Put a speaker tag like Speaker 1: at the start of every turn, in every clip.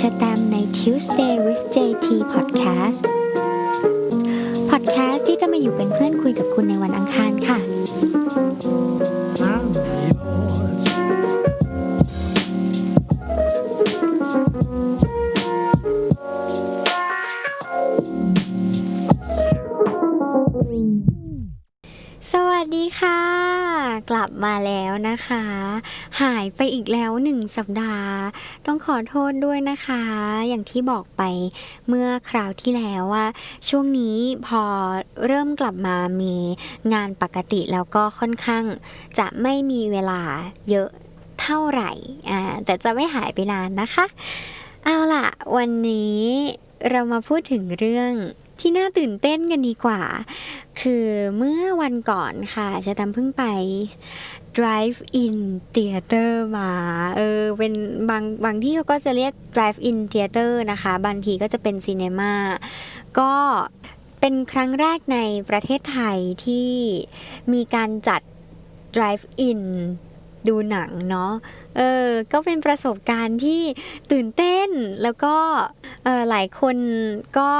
Speaker 1: ชอแตมใน Tuesday with JT Podcast Podcast ที่จะมาอยู่เป็นเพื่อนคุยกับคุณในวันอังคารค่ะ สวัสดีค่ะ กลับมาแล้วนะคะ หายไปอีกแล้วหนึ่งสัปดาห์ ต้องขอโทษด้วยนะคะ อย่างที่บอกไปเมื่อคราวที่แล้วว่า ช่วงนี้พอเริ่มกลับมามีงานปกติแล้วก็ค่อนข้าง จะไม่มีเวลาเยอะเท่าไหร่อ่าแต่จะไม่หายไปนานนะคะ เอาล่ะ วันนี้เรามาพูดถึงเรื่อง ที่น่าตื่นเต้นกันดีกว่า คือเมื่อวันก่อนค่ะจะตามเพิ่งไป drive in theater มา เออ เป็นบางบางที่เขาก็จะเรียก drive in theater นะคะ บางทีก็จะเป็นซีเนมาก็เป็นครั้งแรกในประเทศไทยที่มีการจัด drive in ดูหนังเนาะ เออ ก็เป็นประสบการณ์ที่ตื่นเต้น แล้วก็ เออหลายคนก็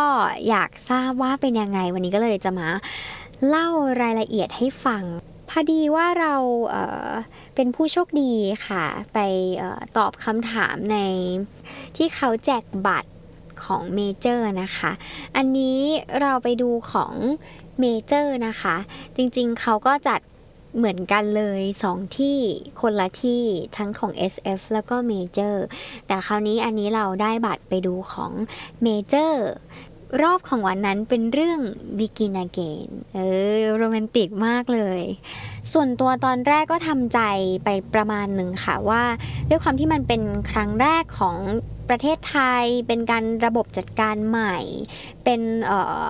Speaker 1: อยากทราบว่าเป็นยังไง วันนี้ก็เลยจะมาเล่ารายละเอียดให้ฟัง พอดีว่าเราเออเป็นผู้โชคดีค่ะ ไปออตอบคำถามในที่เขาแจกบัตรของเมเจอร์นะคะ อันนี้เราไปดูของเมเจอร์นะคะ จริงๆ เขาก็จัด เหมือนกันเลยสองที่คนละที่ทั้งของ SF แล้วก็เมเจอร์แต่คราวนี้อันนี้เราได้บัตรไปดูของเมเจอร์รอบของวันนั้นเป็นเรื่อง Begin Again เออโรแมนติกมากเลย ส่วนตัวตอนแรกก็ทำใจไปประมาณหนึ่งค่ะว่า ด้วยความที่มันเป็นครั้งแรกของประเทศไทยเป็นการระบบจัดการใหม่ เป็นเอ่อ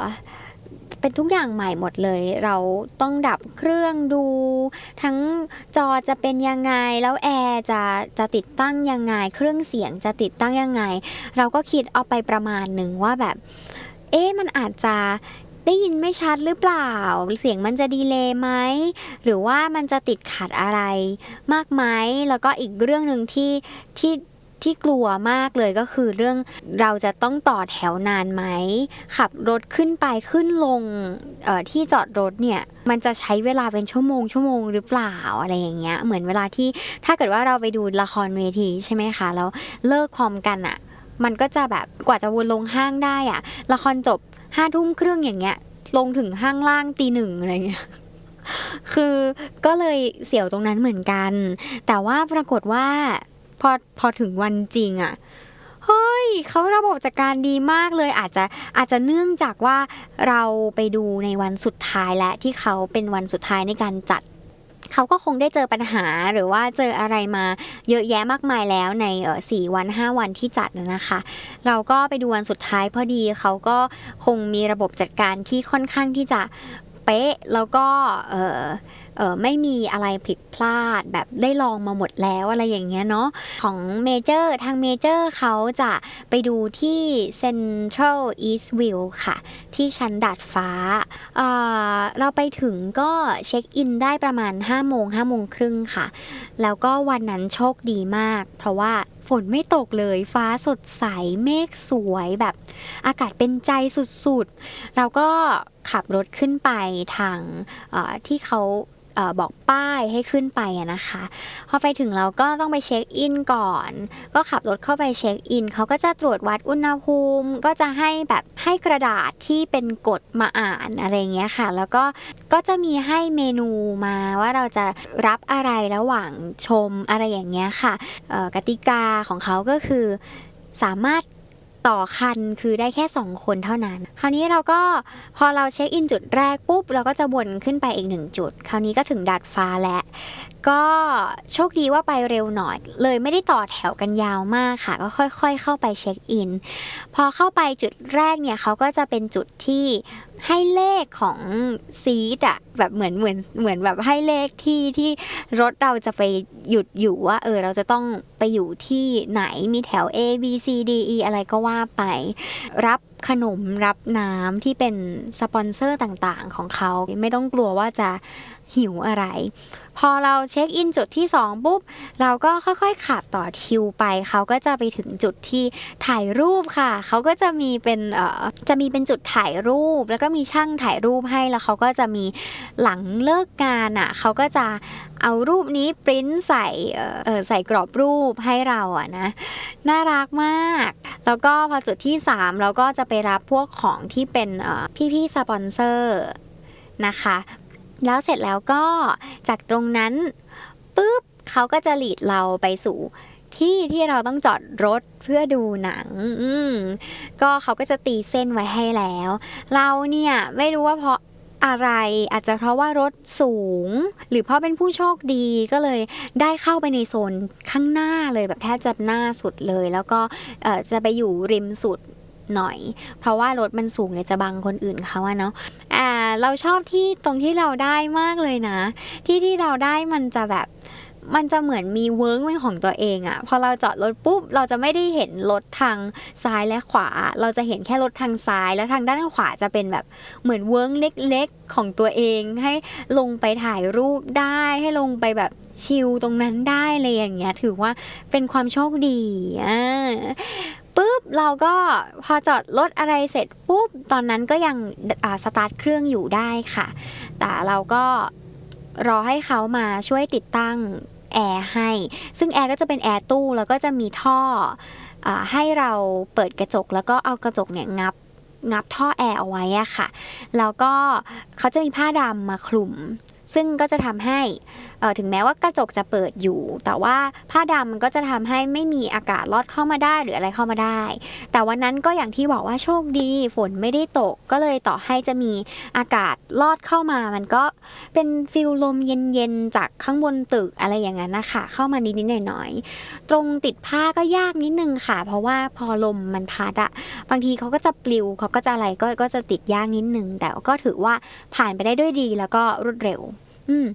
Speaker 1: เป็นทุกอย่างใหม่หมดเลย เราต้องดับเครื่องดู ทั้งจอจะเป็นยังไง แล้วแอร์จะจะติดตั้งยังไง เครื่องเสียงจะติดตั้งยังไง เราก็คิดเอาไปประมาณหนึ่งว่าแบบ เอ๊ะมันอาจจะได้ยินไม่ชัดหรือเปล่า เสียงมันจะดีเลย์ไหม หรือว่ามันจะติดขัดอะไรมากไหม แล้วก็อีกเรื่องหนึ่งที่ที่ ที่กลัวมากเลยก็คือเรื่องเราจะต้องต่อแถวนานไหม ขับรถขึ้นไปขึ้นลงที่จอดรถเนี่ยมันจะใช้เวลาเป็นชั่วโมงชั่วโมงหรือเปล่าอะไรอย่างเงี้ยเหมือนเวลาที่ถ้าเกิดว่าเราไปดูละครเวทีใช่ไหมคะแล้วเลิกพร้อมกันอะมันก็จะแบบกว่าจะวนลงห้างได้อะละครจบห้าทุ่มครึ่งอย่างเงี้ย ลงถึงห้างล่างตีหนึ่งอะไรเงี้ยคือก็เลยเสียวตรงนั้นเหมือนกัน แต่ว่าปรากฏว่า พอพอถึงวันจริงอะเฮ้ยเขาระบบจัดการดีมากเลยอาจจะอาจจะเนื่องจากว่าเราไปดูในวันสุดท้ายและที่เขาเป็นวันสุดท้ายในการจัดเขาก็คงได้เจอปัญหาหรือว่าเจออะไรมาเยอะแยะมากมายแล้วในเออสี่วัน 5 วันที่จัดนะคะ เราก็ไปดูวันสุดท้ายพอดีเขาก็คงมีระบบจัดการที่ค่อนข้างที่จะ ป๊ะ แล้วก็เออเออไม่มีอะไรผิดพลาดแบบได้ลองมาหมดแล้วอะไรอย่างเงี้ยเนาะของเมเจอร์ทางเมเจอร์เขาจะไปดูที่ Central East View ค่ะ ที่ชั้นดาดฟ้าเออเราไปถึงก็เช็คอินได้ประมาณ5โมง5โมงครึ่งค่ะ แล้วก็วันนั้นโชคดีมาก เพราะว่า ฝนไม่ตกเลย ฟ้าสดใส เมฆสวยแบบ อากาศเป็นใจสุดๆ เราก็ขับรถขึ้นไปทางที่เขา บอกป้ายให้ขึ้นไปนะคะ พอไปถึงเราก็ต้องไปเช็คอินก่อน ก็ขับรถเข้าไปเช็คอินเขาก็จะตรวจวัดอุณหภูมิ ก็จะให้แบบให้กระดาษที่เป็นกฎมาอ่านอะไรเงี้ยค่ะ แล้วก็ก็จะมีให้เมนูมาว่าเราจะรับอะไรระหว่างชมอะไรอย่างเงี้ยค่ะกติกาของเขาก็คือสามารถ ต่อคันคือได้แค่ 2 คนเท่านั้น คราวนี้เราก็พอเราเช็คอินจุดแรกปุ๊บ เราก็จะวนขึ้นไปอีกหนึ่งจุด คราวนี้ก็ถึงดาดฟ้าแล้วก็โชคดีว่าไปเร็วหน่อย เลยไม่ได้ต่อแถวกันยาวมากค่ะ ก็ค่อยๆ เข้าไปเช็คอิน พอเข้าไปจุดแรกเนี่ยเขาก็จะเป็นจุดที่ ให้เลขของซีดอะแบบเหมือนเหมือนเหมือนแบบให้เลขที่ที่รถเราจะไปหยุดอยู่ว่า เออเราจะต้องไปอยู่ที่ไหนมีแถว A B C D E อะไรก็ว่าไป รับขนมรับน้ำที่เป็นสปอนเซอร์ต่างๆของเขา ไม่ต้องกลัวว่าจะหิวอะไร พอเราเช็คอินจุดที่ 2 ปุ๊บ เราก็ค่อยๆขับต่อคิวไป เขาก็จะไปถึงจุดที่ถ่ายรูปค่ะ เขาก็จะมีเป็นเอ่อจะมีเป็นจุดถ่ายรูป แล้วก็มีช่างถ่ายรูปให้แล้วเขาก็จะมีหลังเลิกงานอะเขาก็จะเอารูปนี้ปริ้นใส่เอ่อใส่กรอบรูปให้เราอะนะ น่ารักมาก แล้วก็พอจุดที่ 3 เราก็จะไปรับพวกของที่เป็นพี่ๆสปอนเซอร์นะคะ แล้วเสร็จแล้วก็จากตรงนั้นปุ๊บเขาก็จะหลีดเราไปสู่ที่ที่เราต้องจอดรถเพื่อดูหนัง อืมก็เขาก็จะตีเส้นไว้ให้แล้ว เราเนี่ยไม่รู้ว่าเพราะอะไร อาจจะเพราะว่ารถสูง หรือเพราะเป็นผู้โชคดีก็เลยได้เข้าไปในโซนข้างหน้าเลยแบบแทบจะหน้าสุดเลย แล้วก็จะไปอยู่ริมสุด หน่อย เพราะว่ารถมันสูงเนี่ยจะบังคนอื่นเขาอะเนาะอ่าเราชอบที่ตรงที่เราได้มากเลยนะ ที่ที่เราได้มันจะแบบมันจะเหมือนมีเวิร์กเป็นของตัวเองอะพอเราจอดรถปุ๊บ เราจะไม่ได้เห็นรถทางซ้ายและขวา เราจะเห็นแค่รถทางซ้าย แล้วทางด้านขวาจะเป็นแบบเหมือนเวิร์กเล็กๆของตัวเอง ให้ลงไปถ่ายรูปได้ ให้ลงไปแบบชิลตรงนั้นได้เลยอย่างเงี้ย ถือว่าเป็นความโชคดีอ่า ปุ๊บเราก็พอจอดรถอะไรเสร็จปุ๊บตอนนั้นก็ยังสตาร์ทเครื่องอยู่ได้ค่ะ แต่เราก็รอให้เขามาช่วยติดตั้งแอร์ให้ ซึ่งแอร์ก็จะเป็นแอร์ตู้แล้วก็จะมีท่ออให้เราเปิดกระจกแล้วก็เอากระจกเนี่ยงับงับท่อแอร์เอาไว้อะค่ะ แล้วก็เขาจะมีผ้าดำมาคลุม ซึ่งก็จะทำให้ ถึงแม้ว่ากระจกจะเปิดอยู่ แต่ว่าผ้าดำมันก็จะทำให้ไม่มีอากาศลอดเข้ามาได้หรืออะไรเข้ามาได้ แต่วันนั้นก็อย่างที่บอกว่าโชคดี ฝนไม่ได้ตกก็เลยต่อให้จะมีอากาศลอดเข้ามา มันก็เป็นฟิลลมเย็นๆจากข้างบนตึกอะไรอย่างนั้นนะคะเข้ามานิดๆหน่อยๆตรงติดผ้าก็ยากนิดนึงค่ะ เพราะว่าพอลมมันพัดอะบางทีเขาก็จะปลิวเขาก็จะอะไรก็ก็จะติดยากนิดนึงแต่ก็ถือว่าผ่านไปได้ด้วยดีแล้วก็รวดเร็ว อืม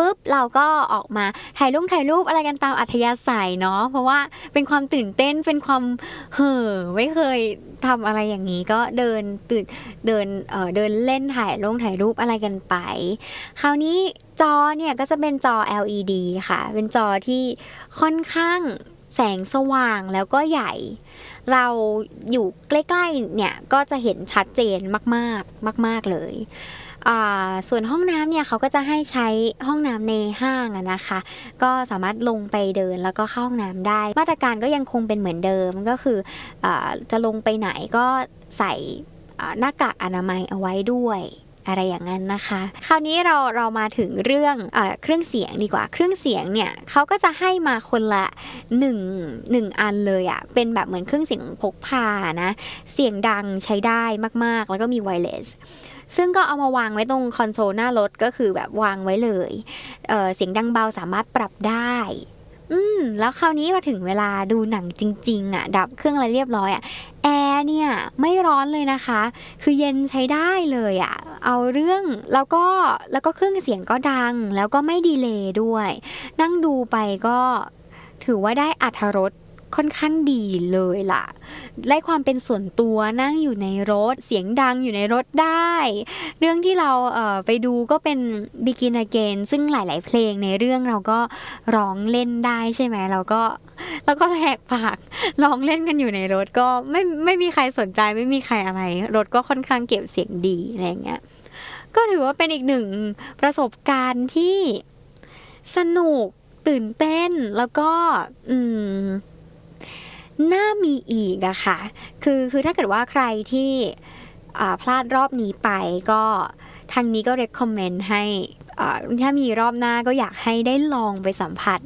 Speaker 1: ปุ๊บเราก็ออกมาถ่ายรูปถ่ายรูปอะไรกันตามอัธยาศัยเนาะเพราะว่าเป็นความตื่นเต้นเป็นความเห่อไม่เคยทำอะไรอย่างนี้ก็เดินตื่นเดินเอ่อเดินเล่นถ่ายลงถ่ายรูปอะไรกันไป คราวนี้จอเนี่ยก็จะเป็นจอ LED ค่ะ เป็นจอที่ค่อนข้างแสงสว่างแล้วก็ใหญ่ เราอยู่ใกล้ๆเนี่ยก็จะเห็นชัดเจนมากๆ มาก ๆเลย ส่วนห้องน้ำเนี่ยเขาก็จะให้ใช้ห้องน้ำในห้างนะคะ ก็สามารถลงไปเดินแล้วก็เข้าห้องน้ำได้ มาตรการก็ยังคงเป็นเหมือนเดิมก็คืออจะลงไปไหนก็ใส่หน้ากากอนามัยเอาไว้ด้วย อะไรอย่างนั้นนะคะ คราวนี้เราเรามาถึงเรื่องอเครื่องเสียงดีกว่า เครื่องเสียงเนี่ยเขาก็จะให้มาคนละหนึ่งหนึ่งอันเลยอะเป็นแบบเหมือนเครื่องเสียงพกพานะ เสียงดังใช้ได้มากๆ แล้วก็มีไวเลสซึ่งก็เอามาวางไว้ตรงคอนโซลหน้ารถก็คือแบบวางไว้เลยเเสียงดังเบาสามารถปรับได้ อืม แล้วคราวนี้มาถึงเวลาดูหนังจริง ๆ อะ ดับเครื่องอะไรเรียบร้อยอะ แอร์เนี่ย ไม่ร้อนเลยนะคะ คือเย็นใช้ได้เลยอะ เอาเรื่องแล้วก็แล้วก็เครื่องเสียงก็ดัง แล้วก็ไม่ดีเลย์ด้วย นั่งดูไปก็ถือว่าได้อัธรส ค่อนข้างดีเลยล่ะ ได้ความเป็นส่วนตัวนั่งอยู่ในรถ เสียงดังอยู่ในรถได้ เรื่องที่เราเไปดูก็เป็น Begin Again ซึ่งหลาย ๆ เพลงในเรื่องเราก็ร้องเล่นได้ใช่ไหมเราก็เราก็แหกปากร้องเล่นกันอยู่ในรถก็ไม่ไม่มีใครสนใจไม่มีใครอะไร รถก็ค่อนข้างเก็บเสียงดีอะไรเงี้ยก็ถือว่าเป็นอีกหนึ่งประสบการณ์ที่สนุกตื่นเต้นแล้วก็อืม น่ามีอีกอะค่ะ คือคือถ้าเกิดว่าใครที่พลาดรอบนี้ไปก็ทางนี้ก็ recommend ให้ถ้ามีรอบหน้าก็อยากให้ได้ลองไปสัมผัส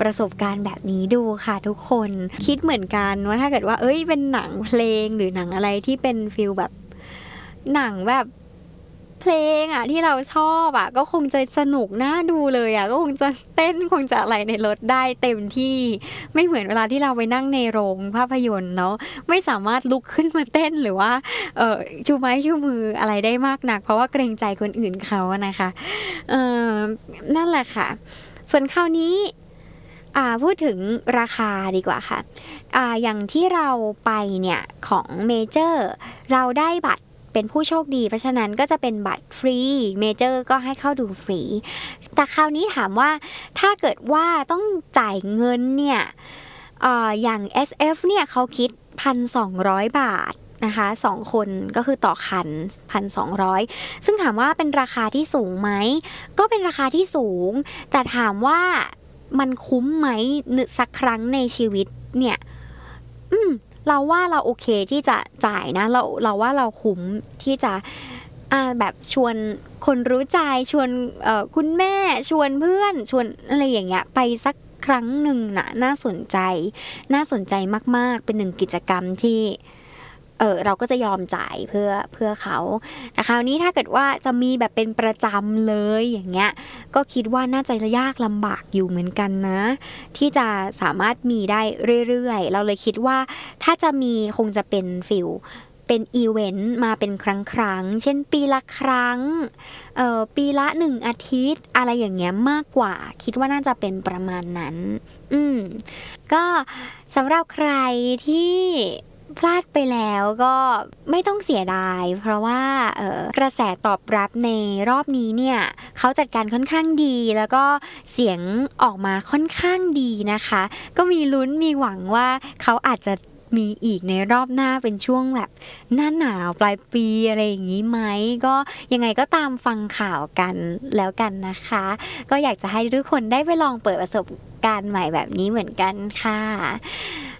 Speaker 1: ประสบการณ์แบบนี้ดูค่ะทุกคนคิดเหมือนกันว่าถ้าเกิดว่า เอ้ยเป็นหนังเพลงหรือหนังอะไรที่เป็นฟิลแบบหนังแบบ เพลงอะที่เราชอบอะก็คงจะสนุกน่าดูเลยอะก็คงจะเต้นคงจะอะไรในรถได้เต็มที่ ไม่เหมือนเวลาที่เราไปนั่งในโรงภาพยนตร์เนาะไม่สามารถลุกขึ้นมาเต้นหรือว่าเออชูไม้ชูมืออะไรได้มากนัก เพราะว่าเกรงใจคนอื่นเขาอะนะคะเออนั่นแหละค่ะ ส่วนคราวนี้อ่าพูดถึงราคาดีกว่าค่ะอ่าอย่างที่เราไปเนี่ยของเมเจอร์เราได้บัตร เป็นผู้โชคดี เพราะฉะนั้นก็จะเป็นบัตรฟรีเมเจอร์ก็ให้เข้าดูฟรี แต่คราวนี้ถามว่าถ้าเกิดว่าต้องจ่ายเงินเนี่ยอ่าอย่าง SF เนี่ยเขาคิด 1,200 บาทนะคะสองคนก็คือต่อคัน 1,200 ซึ่งถามว่าเป็นราคาที่สูงไหม ก็เป็นราคาที่สูง แต่ถามว่ามันคุ้มไหมนึสักครั้งในชีวิตเนี่ย อืม เราว่าเราโอเคที่จะจ่ายนะ เราเราว่าเราคุ้มที่จะอ่าแบบชวนคนรู้ใจชวนเอ่อคุณแม่ชวนเพื่อนชวนอะไรอย่างเงี้ยไปสักครั้งหนึ่งนะน่าสนใจ น่าสนใจมาก ๆ เป็นหนึ่งกิจกรรมที่ เออเราก็จะยอมจ่ายเพื่อเพื่อเขาแต่คราวนี้ถ้าเกิดว่าจะมีแบบเป็นประจำเลยอย่างเงี้ยก็คิดว่าน่าจะยากลำบากอยู่เหมือนกันนะ ที่จะสามารถมีได้เรื่อยๆ เราเลยคิดว่าถ้าจะมีคงจะเป็นฟิลเป็นอีเวนต์มาเป็นครั้งครั้งๆเช่นปีละครั้ง เอ่อ ปีละหนึ่งอาทิตย์ อะไรอย่างเงี้ยมากกว่า คิดว่าน่าจะเป็นประมาณนั้น อืม ก็สำหรับใครที่ พลาดไปแล้วก็ไม่ต้องเสียดาย เพราะว่าออกระแสตอบรับในรอบนี้เนี่ยเขาจัดการค่อนข้างดีแล้วก็เสียงออกมาค่อนข้างดีนะคะ ก็มีลุ้นมีหวังว่าเขาอาจจะมีอีกในรอบหน้าเป็นช่วงแบบ หน้าหนาวปลายปีอะไรอย่างนี้ไหม ก็ยังไงก็ตามฟังข่าวกันแล้วกันนะคะ ก็อยากจะให้ทุกคนได้ไปลองเปิดประสบการณ์ใหม่แบบนี้เหมือนกันค่ะ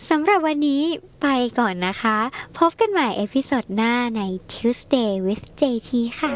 Speaker 1: สำหรับวันนี้ไปก่อนนะคะ พบกันใหม่เอพิโซดหน้าใน Tuesday with JT ค่ะ